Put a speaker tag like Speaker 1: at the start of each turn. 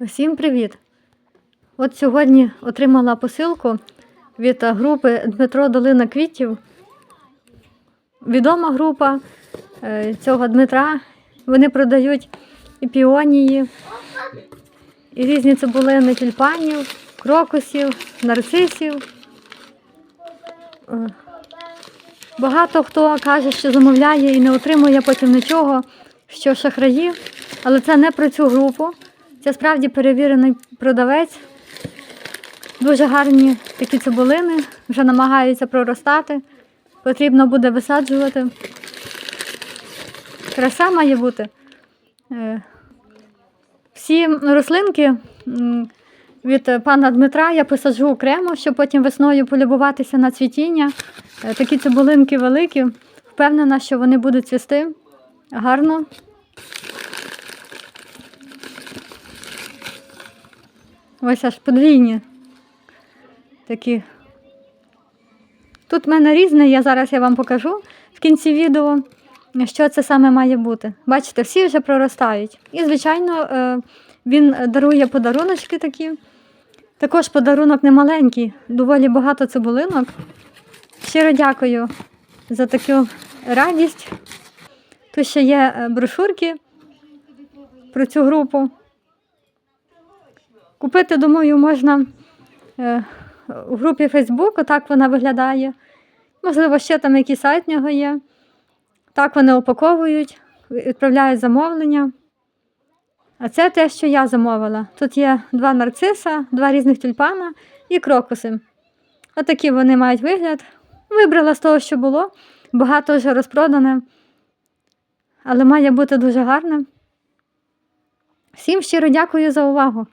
Speaker 1: Всім привіт! От сьогодні отримала посилку від групи Дмитро Долина Квітів. Відома група е, цього Дмитра. Вони продають і піонії, і різні цибулини тюльпанів, крокусів, нарцисів. Е, Багато хто каже, що замовляє і не отримує потім нічого, що шахраї, але це не про цю групу. Це справді перевірений продавець. Дуже гарні такі цибулини, вже намагаються проростати. Потрібно буде висаджувати. Краса має бути. Е, Всі рослинки від пана Дмитра я посаджу окремо, щоб потім весною полюбуватися на цвітіння. Е, Такі цибулинки великі. Впевнена, що вони будуть цвісти гарно. Ось аж подвійні. Такі. Тут в мене різне, я зараз я вам покажу в кінці відео, що це саме має бути. Бачите, всі вже проростають. І, звичайно, е, він дарує подаруночки такі. Також подарунок немаленький, доволі багато цибулинок. Щиро дякую за таку радість. Тут ще є е, брошурки про цю групу. Купити, думаю, можна е, у групі Facebook, отак вона виглядає. Можливо, ще там якийсь сайт в нього є. Так вони упаковують, відправляють замовлення. А це те, що я замовила. Тут є два нарциса, два різних тюльпана і крокуси. Отакі вони мають вигляд. Вибрала з того, що було. Багато вже розпродане, але має бути дуже гарне. Всім щиро дякую за увагу.